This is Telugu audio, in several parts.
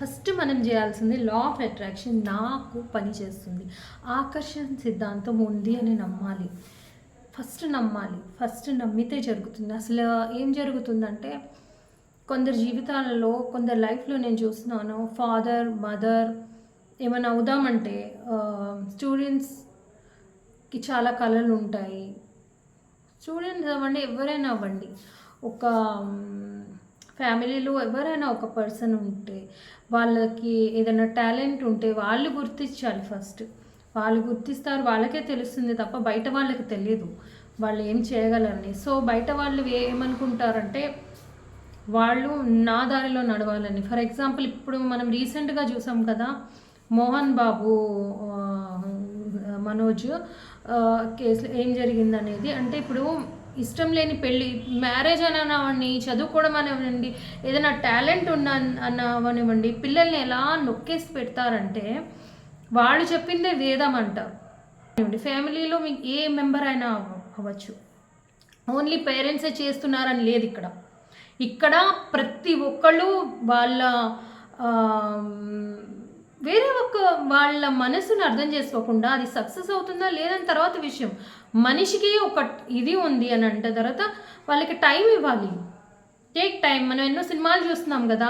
ఫస్ట్ మనం చేయాల్సింది లా ఆఫ్ అట్రాక్షన్ నాకు పని చేస్తుంది. ఆకర్షణ సిద్ధాంతం ఉంది అని నమ్మాలి. ఫస్ట్ నమ్మాలి. ఫస్ట్ నమ్మితే జరుగుతుంది. అసలు ఏం జరుగుతుందంటే కొందరు జీవితాలలో కొందరు లైఫ్లో నేను చూస్తున్నాను ఫాదర్ మదర్ ఏమైనా అవుదామంటే స్టూడెంట్స్కి చాలా కళలు ఉంటాయి. స్టూడెంట్స్ అవ్వండి ఎవరైనా అవ్వండి. ఒక ఫ్యామిలీలో ఎవరైనా ఒక పర్సన్ ఉంటే వాళ్ళకి ఏదైనా టాలెంట్ ఉంటే వాళ్ళు గుర్తించాలి ఫస్ట్. వాళ్ళు గుర్తిస్తారు వాళ్ళకే తెలుస్తుంది తప్ప బయట వాళ్ళకి తెలియదు వాళ్ళు ఏం చేయగలరని. సో బయట వాళ్ళు ఏమనుకుంటారంటే వాళ్ళు నా దారిలో నడవాలని. ఫర్ ఎగ్జాంపుల్ ఇప్పుడు మనం రీసెంట్గా చూసాం కదా మోహన్ బాబు మనోజ్ కేసు ఏం జరిగిందనేది. అంటే ఇప్పుడు ఇష్టం లేని పెళ్ళి మ్యారేజ్ అనవనివ్వండి చదువుకోవడం అనివ్వండి ఏదైనా టాలెంట్ ఉన్న అనవనివ్వండి పిల్లల్ని ఎలా నొక్కేసి పెడతారంటే వాళ్ళు చెప్పిందే వేదం అంటారు ఫ్యామిలీలో మీకు ఏ మెంబర్ అయినా అవ్వచ్చు. ఓన్లీ పేరెంట్సే చేస్తున్నారని లేదు ఇక్కడ. ఇక్కడ ప్రతి ఒక్కళ్ళు వాళ్ళ వేరే ఒక వాళ్ళ మనసును అర్థం చేసుకోకుండా అది సక్సెస్ అవుతుందా లేదని తర్వాత విషయం. మనిషికి ఒక ఇది ఉంది అని అంటే తర్వాత వాళ్ళకి టైం ఇవ్వాలి. Take time. మనం ఎన్నో సినిమాలు చూస్తున్నాం కదా.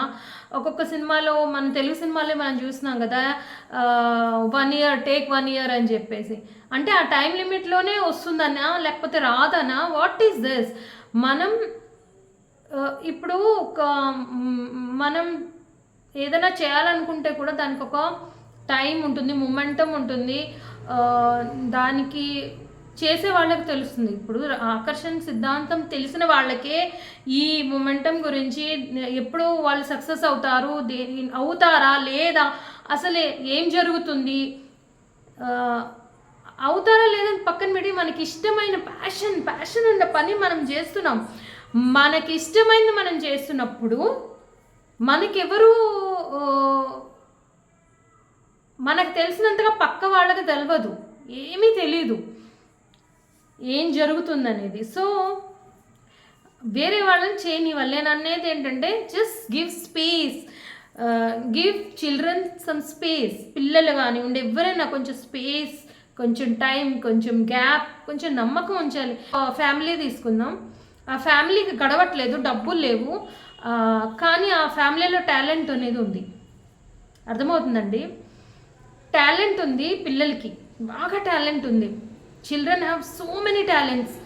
ఒక్కొక్క సినిమాలో మన తెలుగు సినిమాలే మనం చూస్తున్నాం కదా. One year take one year అని చెప్పేసి. అంటే ఆ టైం లిమిట్లోనే వస్తుందనా లేకపోతే రాదనా వాట్ ఈస్ దిస్ మనం ఇప్పుడు ఒక మనం ఏదైనా చేయాలనుకుంటే కూడా దానికి ఒక టైం ఉంటుంది మొమెంటం ఉంటుంది. దానికి చేసే వాళ్ళకి తెలుస్తుంది. ఇప్పుడు ఆకర్షణ సిద్ధాంతం తెలిసిన వాళ్ళకే ఈ మొమెంటం గురించి ఎప్పుడు వాళ్ళు సక్సెస్ అవుతారు దే అవుతారా లేదా అసలు ఏం జరుగుతుంది? అవుతారా లేదని పక్కన పెట్టి మనకి ఇష్టమైన ప్యాషన్ ప్యాషన్ ఉన్న పని మనం చేస్తున్నాం. మనకి ఇష్టమైనది మనం చేస్తున్నప్పుడు మనకెవరు మనకు తెలిసినంతగా పక్క వాళ్ళకి తెలియదు ఏమీ తెలియదు ఏం జరుగుతుందనేది. సో వేరే వాళ్ళని చేయని వల్లే అనేది ఏంటంటే just give space give children some space పిల్లలు కానివ్వండి ఎవరైనా కొంచెం స్పేస్ కొంచెం టైం కొంచెం గ్యాప్ కొంచెం నమ్మకం ఉంచాలి. ఫ్యామిలీ తీసుకుందాం. ఆ ఫ్యామిలీకి గడవట్లేదు డబ్బులు లేవు. కానీ ఆ ఫ్యామిలీలో టాలెంట్ అనేది ఉంది. అర్థమవుతుందండి? టాలెంట్ ఉంది పిల్లలకి. బాగా టాలెంట్ ఉంది. Children have so many talents.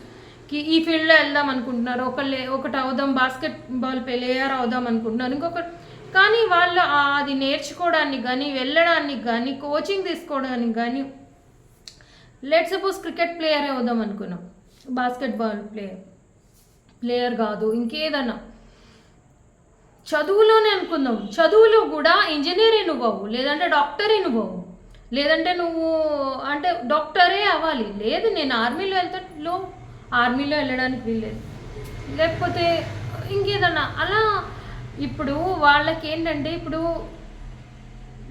కి ఈ ఫీల్డ్లో వెళ్దాం అనుకుంటున్నారు. ఒకళ్ళు ఒకటి అవుదాం బాస్కెట్ బాల్ ప్లేయర్ అవుదాం అనుకుంటున్నారు. ఇంకొక కానీ వాళ్ళు అది నేర్చుకోవడానికి కానీ వెళ్ళడానికి కానీ కోచింగ్ తీసుకోవడానికి కానీ లెట్ సపోజ్ క్రికెట్ ప్లేయర్ అవుదాం అనుకున్నాం. బాస్కెట్ బాల్ ప్లేయర్ ప్లేయర్ కాదు ఇంకేదన్నా. చదువులోనే అనుకుందాం. చదువులో కూడా ఇంజనీరే నువ్వు అవ్వు లేదంటే డాక్టరే నువ్వు అవ్వు లేదంటే నువ్వు అంటే డాక్టరే అవ్వాలి. లేదు నేను ఆర్మీలో వెళ్తా లో ఆర్మీలో వెళ్ళడానికి వీల్లేదు. లేకపోతే ఇంకేదన్నా. అలా ఇప్పుడు వాళ్ళకి ఏంటంటే ఇప్పుడు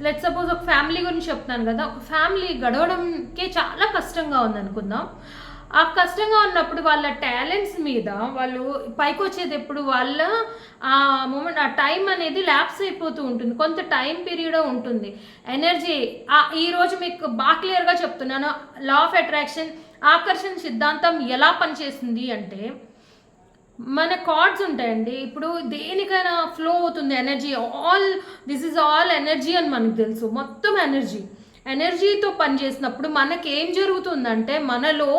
లెట్ సపోజ్ ఒక ఫ్యామిలీ గురించి చెప్తాను కదా. ఒక ఫ్యామిలీ గడవడంకే చాలా కష్టంగా ఉంది అనుకుందాం ఆ కష్టంగా ఉన్నప్పుడు వాళ్ళ టాలెంట్స్ మీద వాళ్ళు పైకి వచ్చేది ఎప్పుడు వాళ్ళ ఆ మూమెంట్ ఆ టైం అనేది ల్యాప్స్ అయిపోతూ ఉంటుంది. కొంత టైం పీరియడ్ ఉంటుంది. ఎనర్జీ ఈరోజు మీకు బాగా క్లియర్గా చెప్తున్నాను. లా ఆఫ్ అట్రాక్షన్ ఆకర్షణ సిద్ధాంతం ఎలా పనిచేస్తుంది అంటే మన కార్డ్స్ ఉంటాయండి. ఇప్పుడు దేనికైనా ఫ్లో అవుతుంది energy all this is all energy అని మనకు తెలుసు. మొత్తం ఎనర్జీ ఎనర్జీతో పనిచేసినప్పుడు మనకి ఏం జరుగుతుందంటే మనలో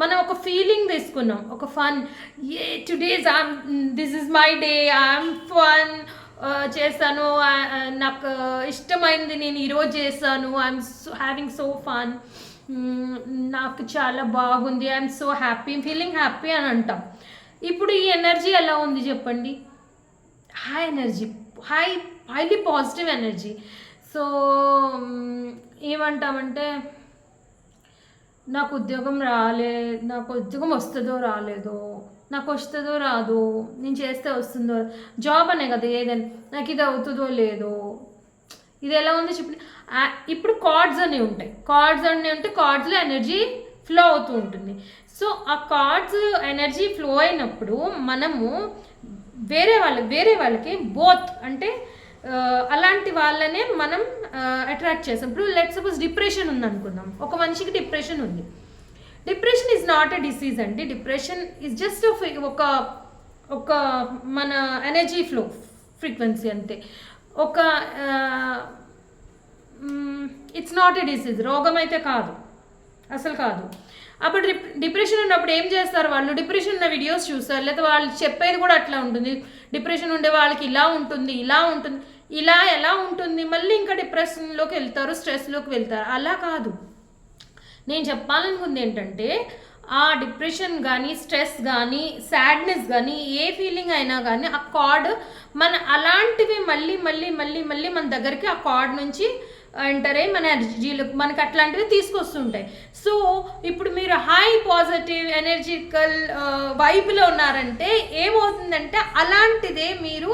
మనం ఒక ఫీలింగ్ తీసుకున్నాం. ఒక fun a today's this is my day I'm fun చేస్తాను. నాకు ఇష్టమైంది నేను ఈరోజు చేస్తాను. ఐఎమ్ హ్యావింగ్ సో ఫన్ నాకు చాలా బాగుంది. I'm so happy feeling happy అని అంటాం. ఇప్పుడు ఈ ఎనర్జీ ఎలా ఉంది చెప్పండి? High energy high highly positive energy so ఏమంటామంటే నాకు ఉద్యోగం రాలే నాకు ఉద్యోగం వస్తుందో రాలేదో నాకు వస్తుందో రాదో నేను చేస్తే వస్తుందో జాబ్ అనే కదా ఏదైనా నాకు ఇది అవుతుందో లేదో. ఇది ఎలా ఉంది చెప్పి. ఇప్పుడు కార్డ్స్ అనేవి ఉంటాయి. కార్డ్స్ అనేవి ఉంటే కార్డ్స్లో ఎనర్జీ ఫ్లో అవుతూ ఉంటుంది. సో ఆ కార్డ్స్ ఎనర్జీ ఫ్లో అయినప్పుడు మనము వేరే వాళ్ళ వేరే వాళ్ళకి బోత్ అంటే అలాంటి వాళ్ళనే మనం అట్రాక్ట్ చేస్తాం. ఇప్పుడు లెట్ సపోజ్ డిప్రెషన్ ఉందనుకుందాం. ఒక మనిషికి డిప్రెషన్ ఉంది. Depression is not a disease అండి. డిప్రెషన్ ఈజ్ జస్ట్ ఒక ఒక మన ఎనర్జీ ఫ్లో ఫ్రీక్వెన్సీ అంతే ఒక ఇట్స్ నాట్ ఎ డిసీజ్ రోగం అయితే కాదు. అసలు కాదు. అప్పుడు డిప్రెషన్ ఉన్నప్పుడు ఏం చేస్తారు వాళ్ళు? డిప్రెషన్ ఉన్న వీడియోస్ చూస్తారు. లేదా వాళ్ళు చెప్పేది కూడా అట్లా ఉంటుంది. డిప్రెషన్ ఉండే వాళ్ళకి ఇలా ఉంటుంది ఇలా ఉంటుంది. ఇలా ఎలా ఉంటుంది? మళ్ళీ ఇంకా డిప్రెషన్లోకి వెళ్తారు స్ట్రెస్లోకి వెళ్తారు. అలా కాదు. నేను చెప్పాలనుకుంది ఏంటంటే ఆ డిప్రెషన్ కానీ స్ట్రెస్ కానీ సాడ్నెస్ కానీ ఏ ఫీలింగ్ అయినా కానీ ఆ కార్డ్ మన అలాంటివి మళ్ళీ మళ్ళీ మళ్ళీ మళ్ళీ మన దగ్గరికి ఆ కార్డ్ నుంచి ఎంటర్ అయ్యి మన ఎనర్జీలు మనకు అట్లాంటివి తీసుకొస్తుంటాయి. సో ఇప్పుడు మీరు హై పాజిటివ్ ఎనర్జికల్ వైబ్లో ఉన్నారంటే ఏమవుతుందంటే అలాంటిదే మీరు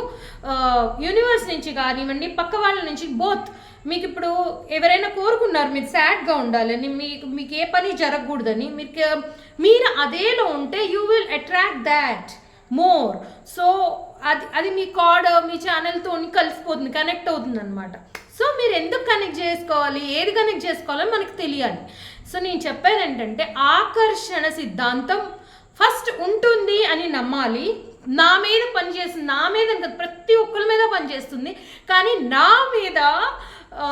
యూనివర్స్ నుంచి కానివ్వండి పక్క వాళ్ళ నుంచి బోత్ మీకు ఇప్పుడు ఎవరైనా కోరుకున్నారు మీరు సాడ్గా ఉండాలని మీకు మీకు ఏ పని జరగకూడదని మీకు మీరు అదేలో ఉంటే you will attract that more so అది అది మీ కార్డ్ మీ ఛానల్తో కలిసిపోతుంది కనెక్ట్ అవుతుంది అనమాట సో మీరు ఎందుకు కనెక్ట్ చేసుకోవాలి? ఏది కనెక్ట్ చేసుకోవాలో మనకు తెలియాలి. సో నేను చెప్పేది ఏంటంటే ఆకర్షణ సిద్ధాంతం ఫస్ట్ ఉంటుంది అని నమ్మాలి. నా మీద పనిచేస్తుంది నా మీద ప్రతి ఒక్కరి మీద పనిచేస్తుంది. కానీ నా మీద ఆ,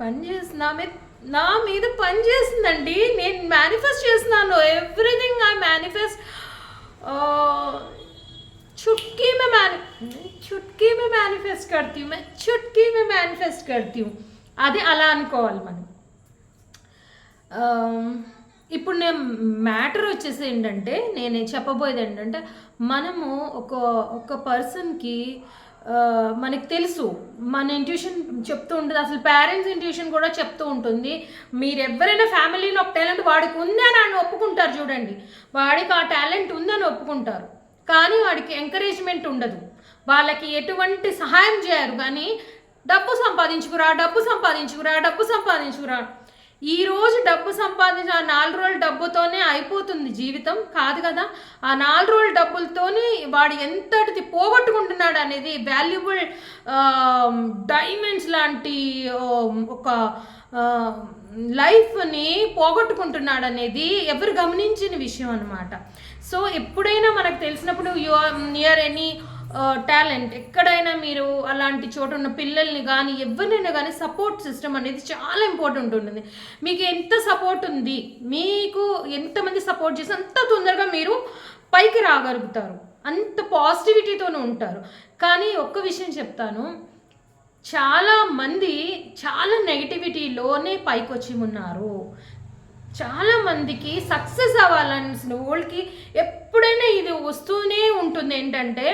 పనిచేస్తుంది నా మీద నా మీద పనిచేస్తుందండి. నేను మేనిఫెస్ట్ చేస్తున్నాను. ఎవ్రీథింగ్ ఐ మేనిఫెస్ట్ चुटकी में मैन चुटकी में मैनिफेस्ट करती हूँ मैं चुटकी में मैनिफेस्ट करती हूँ అది అలా అనుకోవాలి మనం ఆమ్, ఇప్పుడు నేను మ్యాటర్ వచ్చేసి ఏంటంటే నేను చెప్పబోయేది ఏంటంటే మనము ఒక ఒక పర్సన్కి మనకి తెలుసు మన ఇంట్యూషన్ చెప్తూ ఉంటుంది అసలు పేరెంట్స్ ఇంట్యూషన్ కూడా చెప్తూ ఉంటుంది మీరు ఎవరైనా ఫ్యామిలీలో ఒక టాలెంట్ వాడికి ఉందని అని ఒప్పుకుంటారు చూడండి వాడికి ఆ టాలెంట్ ఉందని ఒప్పుకుంటారు కానీ వాడికి ఎంకరేజ్మెంట్ ఉండదు. వాళ్ళకి ఎటువంటి సహాయం చేయరు కానీ డబ్బు సంపాదించుకురా డబ్బు సంపాదించుకురా డబ్బు సంపాదించుకురా. ఈ రోజు డబ్బు సంపాదించిన ఆ నాలుగు రోజుల డబ్బుతోనే అయిపోతుంది జీవితం. కాదు కదా ఆ నాలుగు రోజుల డబ్బులతోనే వాడు ఎంతటిది పోగొట్టుకుంటున్నాడు అనేది వాల్యుబుల్ డైమండ్స్ లాంటి ఒక లైఫ్ని పోగొట్టుకుంటున్నాడు అనేది ఎవరు గమనించిన విషయం అనమాట సో ఎప్పుడైనా మనకు తెలిసినప్పుడు you are near any talent ఎక్కడైనా మీరు అలాంటి చోట ఉన్న పిల్లల్ని కానీ ఎవరినైనా కానీ సపోర్ట్ సిస్టమ్ అనేది చాలా ఇంపార్టెంట్ ఉంటుంది. మీకు ఎంత సపోర్ట్ ఉంది మీకు ఎంతమంది సపోర్ట్ చేసి అంత తొందరగా మీరు పైకి రాగలుగుతారు. అంత పాజిటివిటీతోనే ఉంటారు. కానీ ఒక్క విషయం చెప్తాను. చాలా మంది చాలా నెగిటివిటీలోనే పైకి వచ్చి ఉన్నారు. చాలా మందికి సక్సెస్ అవ్వాలనిసిన వాళ్ళకి ఎప్పుడైనా ఇది వస్తూనే ఉంటుంది. ఏంటంటే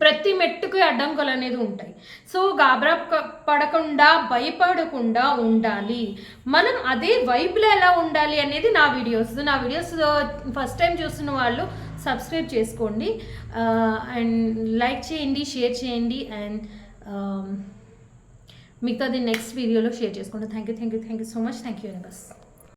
ప్రతి మెట్టుకు అడ్డంకులు అనేది ఉంటాయి. సో గాబరా పడకుండా భయపడకుండా ఉండాలి. మనం అదే వైపులో ఎలా ఉండాలి అనేది నా వీడియోస్ నా వీడియోస్ ఫస్ట్ టైం చూస్తున్న వాళ్ళు సబ్స్క్రైబ్ చేసుకోండి. అండ్ లైక్ చేయండి షేర్ చేయండి అండ్ um, మిగతాది నెక్స్ట్ వీడియోలో షేర్ చేసుకోండి thank you thank you thank you so much thank you bus